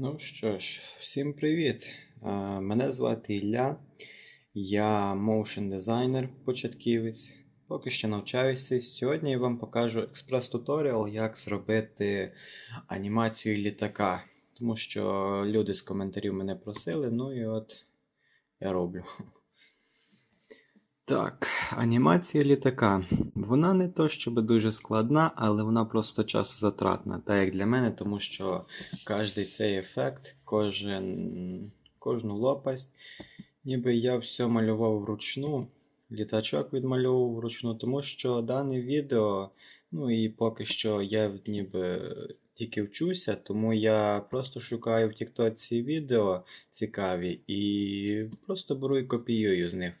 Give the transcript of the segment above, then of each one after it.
Ну що ж, всім привіт! Мене звати Ілля, я моушен дизайнер, початківець. Поки що навчаюся. Сьогодні я вам покажу експрес-туторіал, як зробити анімацію літака. Тому що люди з коментарів мене просили, ну і от я роблю. Так, анімація літака. Вона не то щоб дуже складна, але вона просто часозатратна. Так як для мене, тому що кожний цей ефект, кожен, кожну лопасть, ніби я все малював вручну, літачок відмальовував вручну, тому що дане відео, ну і поки що я ніби тільки вчуся, тому я просто шукаю в TikTok відео цікаві і просто беру і копіюю з них.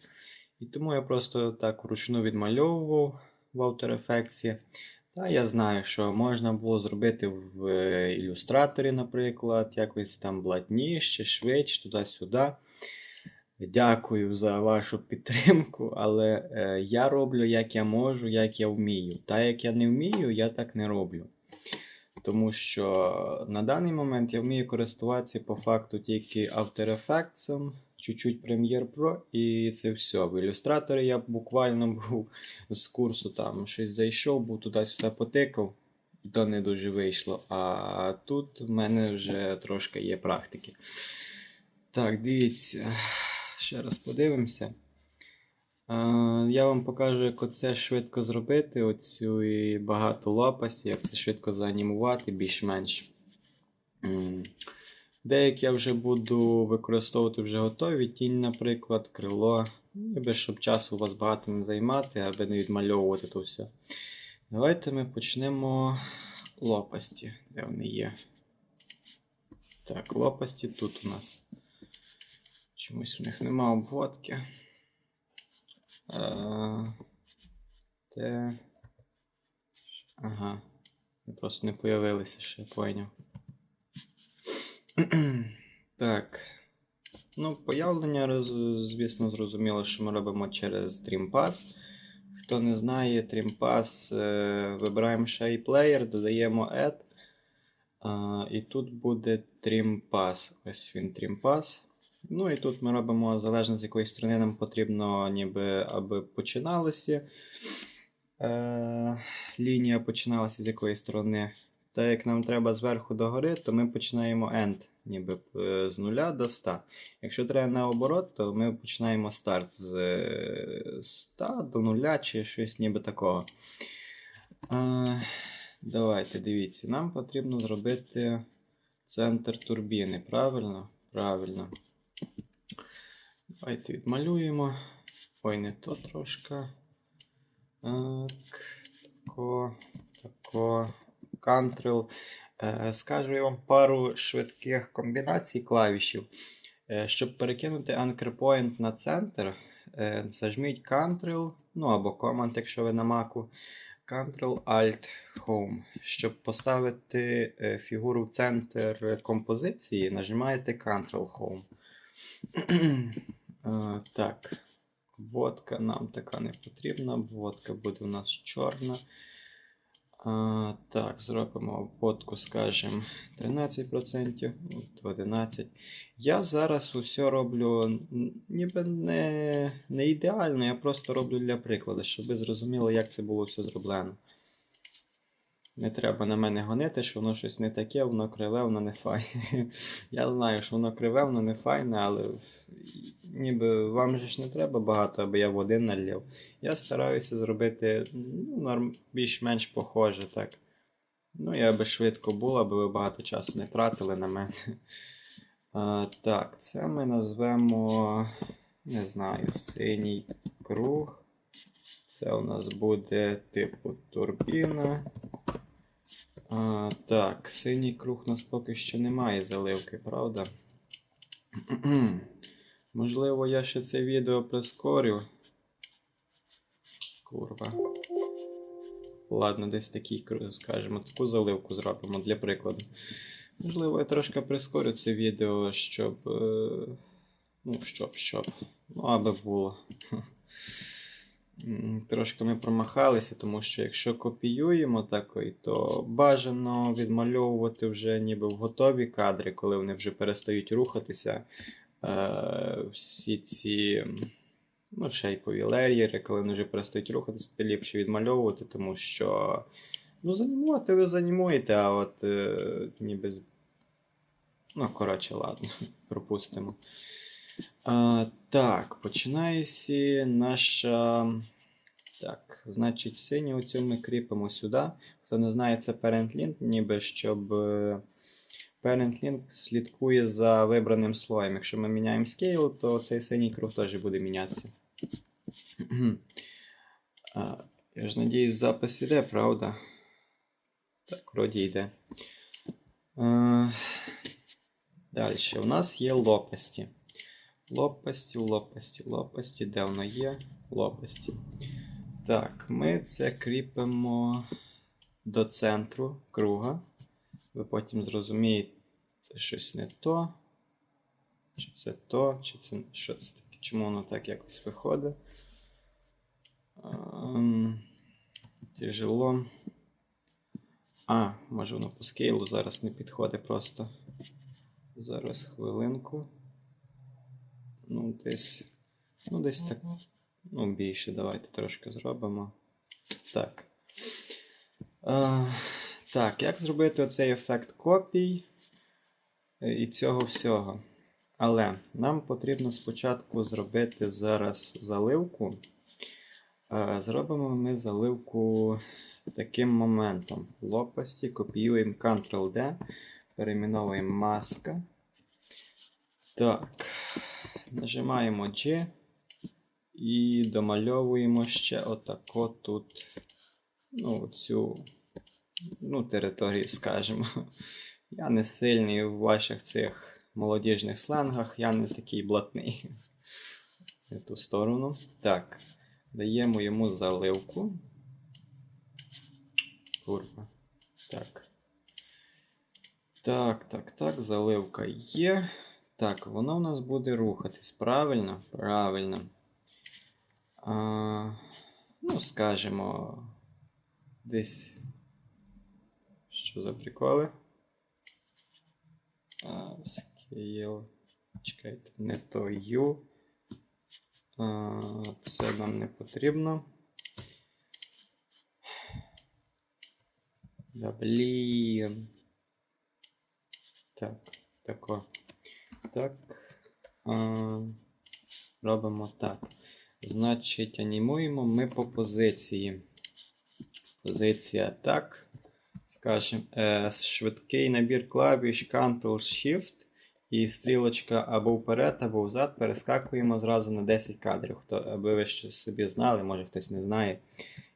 І тому я просто так вручну відмальовував в After Effects. Та я знаю, що можна було зробити в е, ілюстраторі, наприклад, якось там блатніше, швидше, туди-сюди. Дякую за вашу підтримку, але е, я роблю, як я можу, як я вмію. Та як я не вмію, я так не роблю. Тому що на даний момент я вмію користуватися по факту тільки After Effects, чуть-чуть Premiere Pro і це все. В ілюстраторі я буквально був з курсу там щось зайшов, був туди-сюди потикав, то не дуже вийшло. А тут в мене вже трошки є практики. Так, дивіться, ще раз подивимося. Я вам покажу, як оце швидко зробити, оцю і багато лопасті, як це швидко заанімувати, більш-менш. Деякі я вже буду використовувати вже готові. Тінь, наприклад, крило. Ніби щоб часу у вас багато не займати, аби не відмальовувати то все. Давайте ми почнемо лопасті, де вони є. Так, лопасті тут у нас. Чомусь у них нема обводки. Е, Те. Ага. Вони Просто не появилися ще, поняв. Так. Ну, появлення, звісно, зрозуміло, що ми робимо через TrimPass. Хто не знає, TrimPass, е, вибираємо Shape Player, додаємо Add. І тут буде TrimPass. Ось він TrimPass. Ну і тут ми робимо залежно з якої сторони нам потрібно, ніби аби починалися. Е, лінія починалася з якої сторони. Так як нам треба зверху до гори, то ми починаємо end, ніби е, з 0 до 100. Якщо треба наоборот, то ми починаємо старт з е, 100 до 0 чи щось ніби такого. Е, давайте дивіться, нам потрібно зробити центр турбіни. Правильно? Правильно. Давайте відмалюємо. Ой, не то трошки. Так, тако, тако. Ctrl. Е, Скажу я вам пару швидких комбінацій клавішів. Е, Щоб перекинути Anchor Point на центр, е, зажміть Ctrl, ну або Command, якщо ви на Mac. Ctrl Alt Home. Щоб поставити фігуру в центр композиції, нажимаєте Ctrl Home. Е, Так. Водка нам така не потрібна. Водка буде у нас чорна. Так, зробимо обводку, скажімо, 13%, от 11%. Я зараз усе роблю ніби не, не ідеально, я просто роблю для прикладу, щоб ви зрозуміли, як це було все зроблено. Не треба на мене гонити, що воно щось не таке, воно криве, воно не файне. Я знаю, що воно криве, воно не файне, але ніби вам же ж не треба багато, аби я води налив. Я стараюся зробити ну, більш-менш похоже так. Ну, і аби швидко було, аби ви багато часу не тратили на мене. А, так, це ми назвемо, не знаю, синій круг. Це у нас буде типу турбіна. А, так, синій круг у нас поки що немає заливки, правда? Можливо, я ще це відео прискорю. Курва. Ладно, десь такий, скажімо, таку заливку зробимо для прикладу. Можливо, я трошки прискорю це відео, щоб. е, Ну, щоб, щоб. Ну, аби було. Трошки ми промахалися, тому що якщо копіюємо такої, то бажано відмальовувати вже ніби в готові кадри, коли вони вже перестають рухатися. Е, всі ці, ну, шейпові леєри, коли вони вже перестають рухатися, то ліпше відмальовувати, тому що ну, занімувати ви занімуєте, а от е, ніби. Ну, коротше, ладно, пропустимо. А, так, починається наша. Так, значить, синю оцю ми кріпимо сюди. Хто не знає, це parent link, ніби щоб е, parent link слідкує за вибраним слоєм. Якщо ми міняємо scale, то цей синій круг теж буде мінятися. А, я ж надіюсь, запис іде, правда? Так, вроді йде. Е, Далі. У нас є лопасті. Лопасті, лопасті, лопасті. Де воно є? Лопасті. Так, ми це кріпимо до центру круга. Ви потім зрозумієте, щось не то. Чи це то, чи це що це таке? Чому воно так якось виходить? Ем, Тяжело. А, може воно по скейлу зараз не підходить просто. Зараз хвилинку. Ну, десь. Ну, десь так. Ну, більше, давайте трошки зробимо. Так. А, так, як зробити оцей ефект копій е, і цього всього? Але нам потрібно спочатку зробити зараз заливку. Зробимо ми заливку таким моментом. Лопасті, копіюємо Ctrl-D, перейменовуємо маска. Так. Нажимаємо G і домальовуємо ще отако тут ну, цю ну, територію, скажімо. Я не сильний в ваших цих молодіжних сленгах, я не такий блатний. В ту сторону. Так. Даємо йому заливку. Курва. Так. Так, так, так, заливка є. Так, воно у нас буде рухатись. Правильно? Правильно. А, ну, скажімо, десь. Що за приколи? А, scale. Чекайте, не то U. А, це нам не потрібно. Да блін. Так, тако. Так. А, робимо так. Значить, анімуємо ми по позиції. Позиція так. Скажемо, е, швидкий набір клавіш Ctrl-Shift і стрілочка або вперед, або взад перескакуємо зразу на 10 кадрів. Хто, аби ви щось собі знали, може хтось не знає.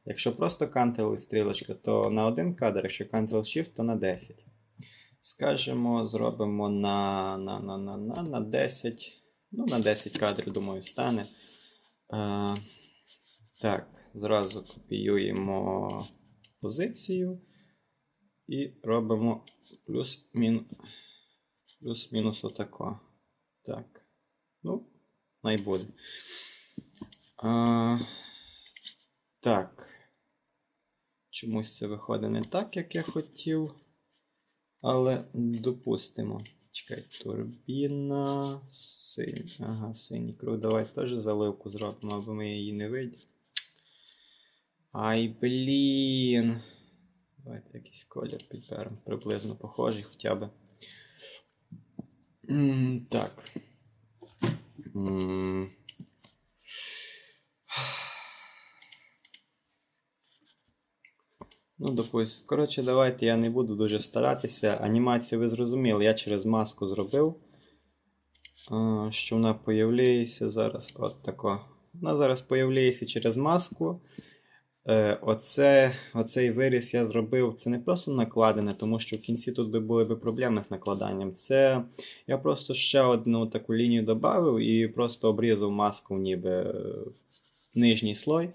Якщо просто Ctrl і стрілочка, то на один кадр, якщо Ctrl-Shift, то на 10. Скажемо, зробимо на, на, на, на, на, на 10. Ну, на 10 кадрів, думаю, стане. Е, так, зразу копіюємо позицію і робимо плюс-мінус плюс-мінус отако. Так. Ну, найбуде. А, так. Чомусь це виходить не так, як я хотів. Але допустимо. Чекай, турбіна. Синій. Ага, синій круг. Давай теж заливку зробимо, аби ми її не виділи. Ай, блін. Давайте якийсь колір підберемо. Приблизно похожий хоча б. Так. Ну, допустим. Коротше, давайте я не буду дуже старатися. Анімацію ви зрозуміли, я через маску зробив. Що вона появляється зараз. От тако. Вона зараз появляється через маску. Е, оце, оцей виріс я зробив. Це не просто накладене, тому що в кінці тут би були би проблеми з накладанням. Це я просто ще одну таку лінію додав і просто обрізав маску, ніби е, нижній слой.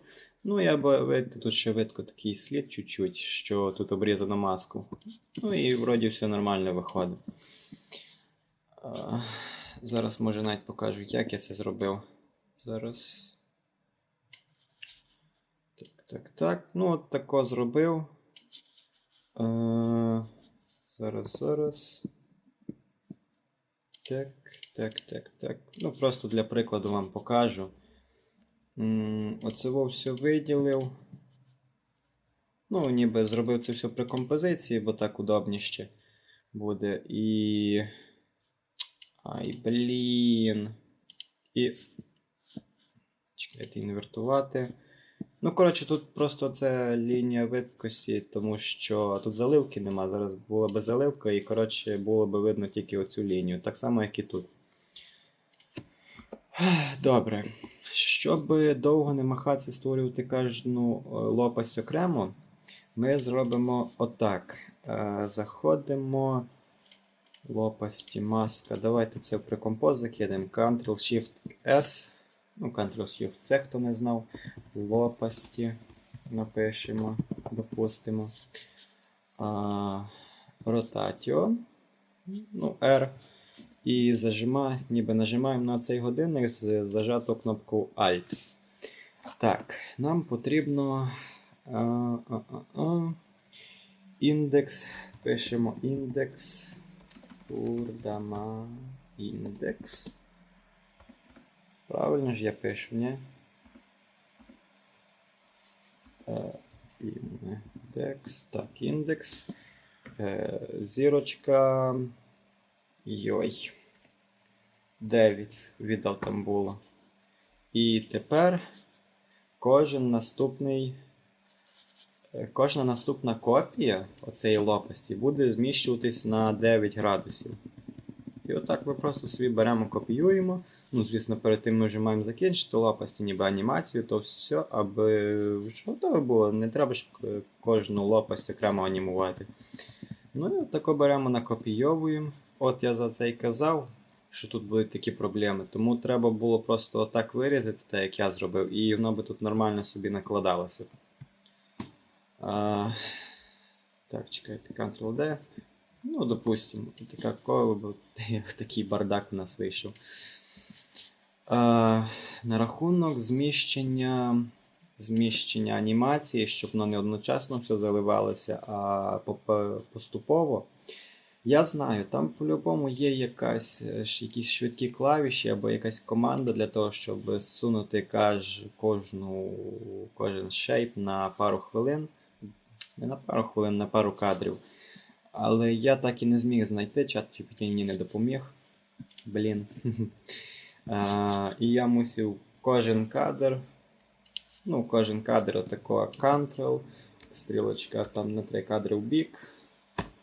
Ну, я б видите, тут ще видко такий слід чуть-чуть, що тут обрізано маску. Ну і вроді все нормально виходить. А, зараз може навіть покажу, як я це зробив. Зараз. Так, так. так. Ну, от тако зробив. Е, зараз, зараз. Так, так, так, так. Ну, просто для прикладу вам покажу. Оце все виділив. Ну, ніби зробив це все при композиції, бо так удобніше буде. І. Ай, блін. І. Чекайте, інвертувати. Ну, коротше, тут просто це лінія видкості, тому що тут заливки нема. Зараз була би заливка, і коротше було би видно тільки оцю лінію. Так само, як і тут. Добре. Щоб довго не махатися, створювати кожну е, лопасть окремо, ми зробимо отак. Е, Заходимо. Лопасті, маска. Давайте це в прикомпоз закидаємо. Ctrl-Shift-S. Ну, Ctrl-Shift, це хто не знав. Лопасті. Напишемо, допустимо. Rotation. Ну, R. І зажимаємо, ніби нажимаємо на цей годинник з зажатою кнопкою Alt. Так, нам потрібно індекс. Пишемо індекс. Курдама індекс. Правильно ж я пишу, ні? Е, Індекс. Так, індекс. Е, Зірочка. Йой. 9 віддав там було. І тепер кожен наступний. е, Кожна наступна копія оцеї лопасті буде зміщуватись на 9 градусів. І отак ми просто собі беремо, копіюємо. Ну, звісно, перед тим ми вже маємо закінчити лопасті, ніби анімацію, то все, аби вже готове було. Не треба ж е, кожну лопасть окремо анімувати. Ну і отако беремо, накопійовуємо. От я за це і казав, що тут будуть такі проблеми. Тому треба було просто отак вирізати, так як я зробив, і воно би тут нормально собі накладалося. А, так, чекайте, Ctrl-D. Ну, допустимо, така кова, такий бардак у нас вийшов. А, на рахунок зміщення, зміщення анімації, щоб воно не одночасно все заливалося, а поступово. Я знаю, там по-любому є якась, е, якісь швидкі клавіші або якась команда для того, щоб зсунути каж, кожну, кожен шейп на пару хвилин. Не на пару хвилин, на пару кадрів. Але я так і не зміг знайти, чат GPT мені не допоміг. Блін. А, і я мусив кожен кадр. Ну, кожен кадр отакого Ctrl, стрілочка там на три кадри в бік,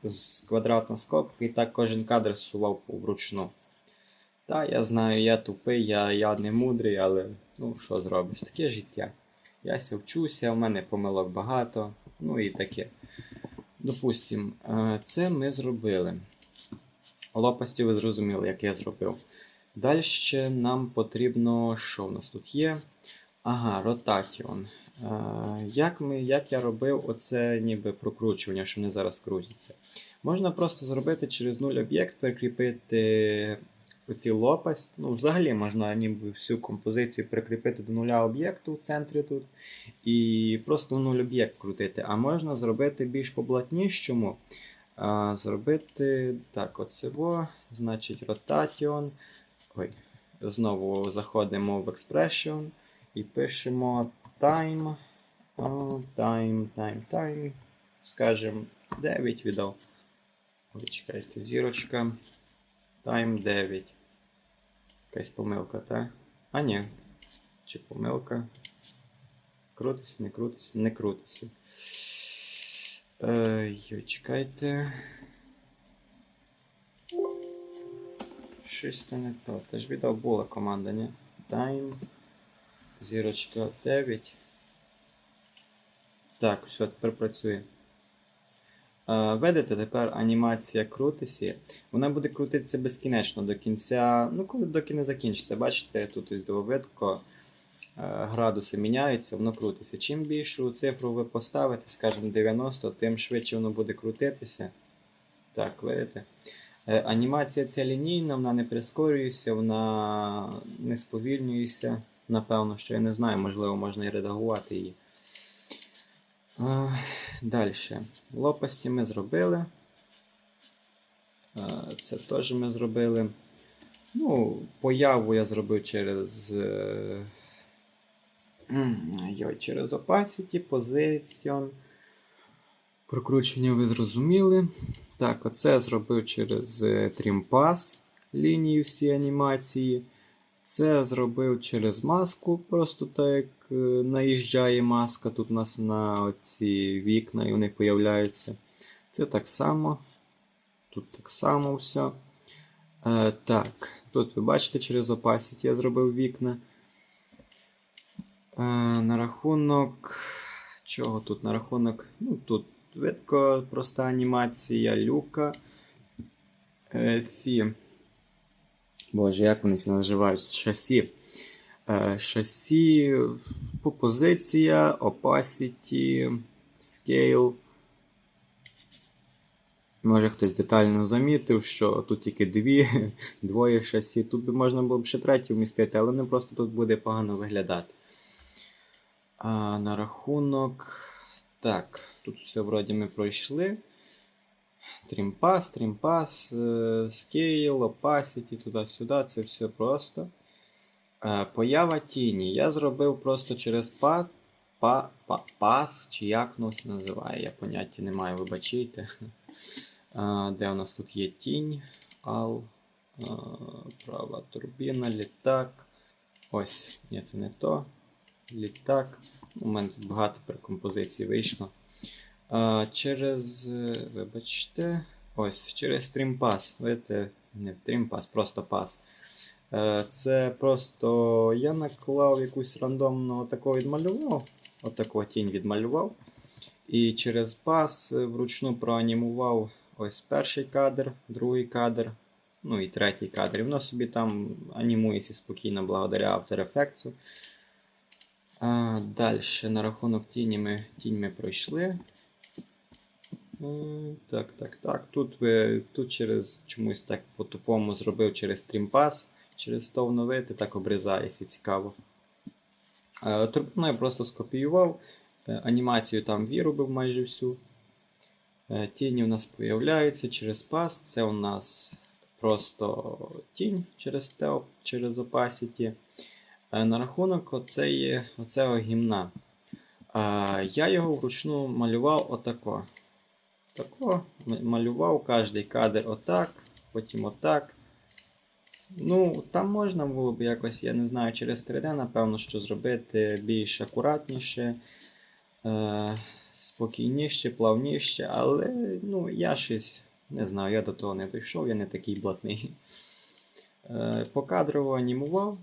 з квадратна скобка, і так кожен кадр сував вручну. Та, я знаю, я тупий, я, я не мудрий, але ну що зробиш, таке життя. Я ся вчуся, у мене помилок багато, ну і таке. Допустим, е, це ми зробили. Лопасті ви зрозуміли, як я зробив. Далі нам потрібно, що в нас тут є? Ага, ротаціон. Як, ми, як я робив оце ніби прокручування, що вони зараз крутяться? Можна просто зробити через нуль об'єкт, прикріпити оці лопасть. Ну, взагалі можна ніби всю композицію прикріпити до нуля об'єкту в центрі тут. І просто нуль об'єкт крутити. А можна зробити більш поблатніщому. А, зробити так, оцево, значить, rotation. Ой, знову заходимо в Expression і пишемо time. Time, time, time. Скажемо 9 віддав. Ой, чекайте, зірочка. Time 9. Якась помилка, так? А ні. Чи помилка? Крутись, не крутись, не крутися. Е, чекайте. Щось то не то. Та ж віддав була команда, ні? Time. Зірочка 9. Так, все, тепер працює. Видите, тепер анімація крутисі. Вона буде крутитися безкінечно до кінця. Ну, доки не закінчиться. Бачите, тут ось видко, е, градуси міняються, воно крутиться. Чим більшу цифру ви поставите, скажімо 90, тим швидше воно буде крутитися. Так, видите? Е, Анімація ця лінійна, вона не прискорюється, вона не сповільнюється. Напевно, що я не знаю, можливо, можна і редагувати її. Далі. Лопасті ми зробили. Це теж ми зробили. Ну, появу я зробив через. е, Йой, через Opacity, Position. Прокручення ви зрозуміли. Так, оце я зробив через е, TrimPass лінії всі анімації. Це я зробив через маску, просто так як е, наїжджає маска тут у нас на ці вікна і вони появляються. Це так само. Тут так само все. Е, так, тут ви бачите, через Opacity я зробив вікна. Е, на рахунок. Чого тут? На рахунок. Ну, тут видко проста анімація люка. Е, ці. Боже, як вони це називають? Шасі. Е, шасі, позиція, opacity, scale. Може хтось детально замітив, що тут тільки дві, двоє шасі. Тут би можна було б ще третє вмістити, але не просто тут буде погано виглядати. А на рахунок. Так, тут все вроді ми пройшли. Тримпас, тримпас, scale, opacity, туди-сюди, це все просто. Е, Поява тіні. Я зробив просто через па, па, па, пас, чи як воно все називає. Я поняття не маю, вибачайте. Е, Де у нас тут є тінь, ал, е, права турбіна, літак. Ось, ні, це не то. Літак. У мене багато прикомпозицій вийшло. А, через. е, Вибачте. Ось, через TrimPass. Видите, не TrimPass, просто пас. Е, Це просто я наклав якусь рандомну таку відмалював. Отаку тінь відмалював. І через пас е, вручну проанімував ось перший кадр, другий кадр, ну і третій кадр. І воно собі там анімується спокійно благодаря After Effects. Далі на рахунок тіні ми, тінь ми пройшли. М, Так, так, так. Тут тут через чомусь так по-тупому зробив через StreamPass, через то вновити, так обрізається, цікаво. Е, Турбину я просто скопіював, е, анімацію там виробив майже всю. Е, Тіні у нас появляються через Pass. Це у нас просто тінь через Teo, через Opacity. На рахунок оцеї, оцього гімна. Я його вручну малював отако. Тако малював кожний кадр отак, потім отак. Ну, там можна було б якось, я не знаю, через 3D, напевно, що зробити більш акуратніше, е, спокійніше, плавніше, але ну, я щось не знаю, я до того не дійшов, я не такий блатний. Е, покадрово анімував.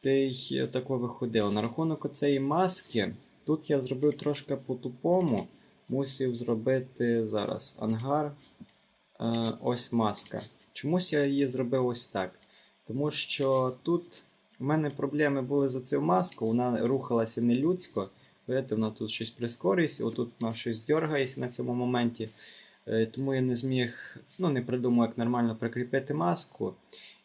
Та й тако виходило. На рахунок оцеї маски, тут я зробив трошки по-тупому. Мусив зробити зараз ангар. Е, ось маска. Чомусь я її зробив ось так. Тому що тут у мене проблеми були за цю маску, вона рухалася нелюдсько. Видите, вона тут щось прискорюється, отут вона щось дергається на цьому моменті. Е, Тому я не зміг, ну не придумав, як нормально прикріпити маску.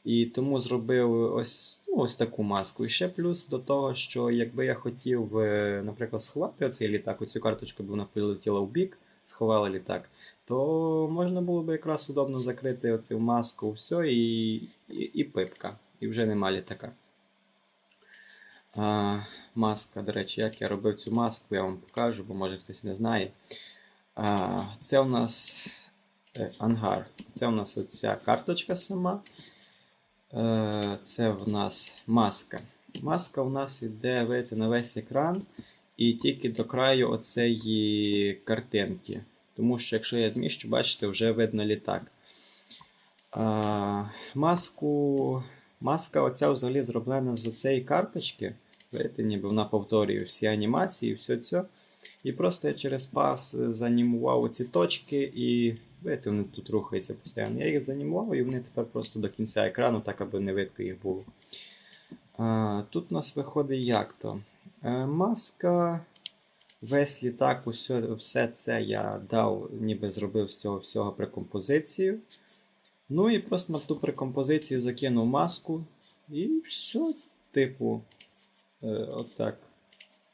І тому зробив ось, ну, ось таку маску. І ще плюс до того, що якби я хотів, е, наприклад, сховати оцей літак, оцю карточку, бо вона полетіла в бік, сховала літак, то можна було б якраз удобно закрити оцю маску, все, і, і, і пипка. І вже нема літака. А, маска, до речі, як я робив цю маску, я вам покажу, бо може хтось не знає. Це у нас е, ангар. Це у нас оця карточка сама. Е, Це в нас маска. Маска у нас іде видите, на весь екран і тільки до краю оцеї картинки. Тому що, якщо я зміщу, бачите, вже видно літак. А, маску, маска оця взагалі зроблена з оцеї карточки. Видите, ніби вона повторює всі анімації, і все це. І просто я через пас занімував оці точки, і видите, вони тут рухаються постійно. Я їх занімував, і вони тепер просто до кінця екрану, так аби не видко їх було. А, тут у нас виходить як то. Е, маска, весь літак, усе, все це я дав, ніби зробив з цього всього прекомпозицію. Ну і просто на ту прекомпозицію закинув маску. І все, типу, е, отак.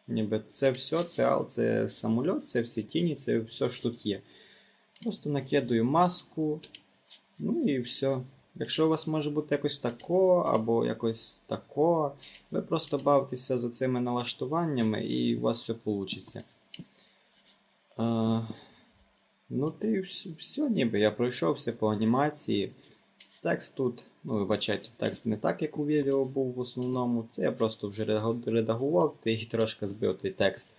Ніби це все, це, ал- це самольот, це всі тіні, це все що тут є. Просто накидую маску, ну і все. Якщо у вас може бути якось тако або якось тако, ви просто бавитеся за цими налаштуваннями і у вас все вийде. ну, ти все, ніби я пройшовся по анімації. Текст тут, ну, вибачайте, текст не так, як у відео був в основному. Це я просто вже редагував і трошки збив той текст.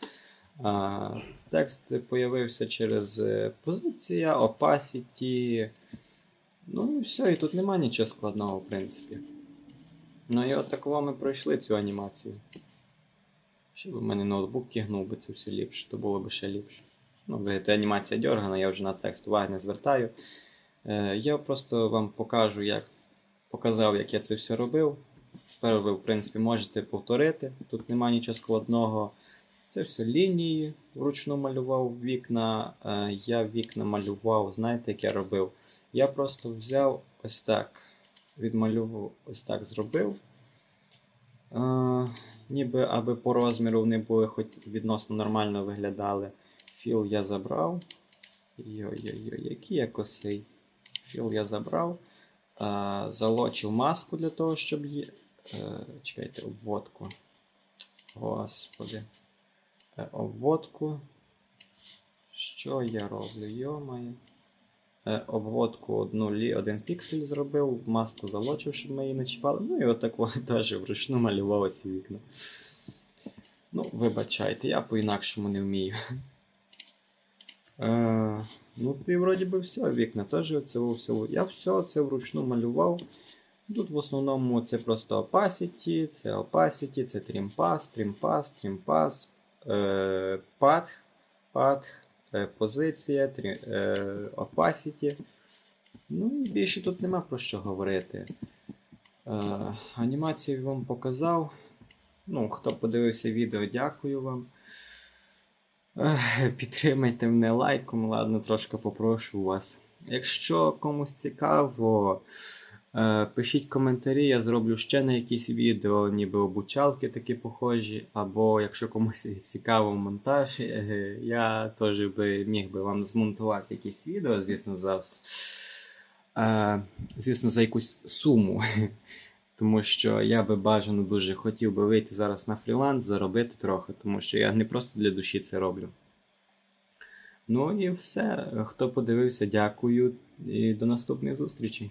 А, текст появився через е, позиція, opacity. Ну і все, і тут нема нічого складного, в принципі. Ну і от такого ми пройшли цю анімацію. Ще б у мене ноутбук кигнув би це все ліпше, то було б ще ліпше. Ну, видите, анімація дергана, я вже на текст уваги не звертаю. Е, я просто вам покажу, як показав, як я це все робив. Тепер ви, в принципі, можете повторити. Тут нема нічого складного. Це все лінії вручну малював вікна. Е, я вікна малював, знаєте, як я робив? Я просто взяв ось так, відмалював, ось так зробив. Е, ніби аби по розміру вони були хоч відносно нормально виглядали. Філ я забрав. Йой-йой-йой, який я косий. Філ я забрав. Залочив маску для того, щоб її. Е, чекайте, обводку. Господи. Е, обводку. Що я роблю? Йомає. Е, обводку одну один піксель зробив, маску залочив, щоб ми її не чіпали. Ну і отако теж вручну малював ці вікна. Ну, вибачайте, я по-інакшому не вмію. Ну, ти вроді би все, вікна теж це все. Я все це вручну малював. Тут в основному це просто opacity, це opacity, це trim pass, trim pass, trim е, path, path, е, позиція, е, opacity. Ну і більше тут нема про що говорити. Анімацію вам показав. Ну, хто подивився відео, дякую вам. Підтримайте мене лайком, ладно, трошки попрошу вас. Якщо комусь цікаво, е, пишіть коментарі, я зроблю ще на якісь відео, ніби обучалки такі похожі. Або якщо комусь цікаво монтаж, е, я теж би міг би вам змонтувати якісь відео, звісно, за, е, звісно, за якусь суму. Тому що я би бажано дуже хотів би вийти зараз на фріланс, заробити трохи, тому що я не просто для душі це роблю. Ну і все. Хто подивився, дякую і до наступних зустрічей.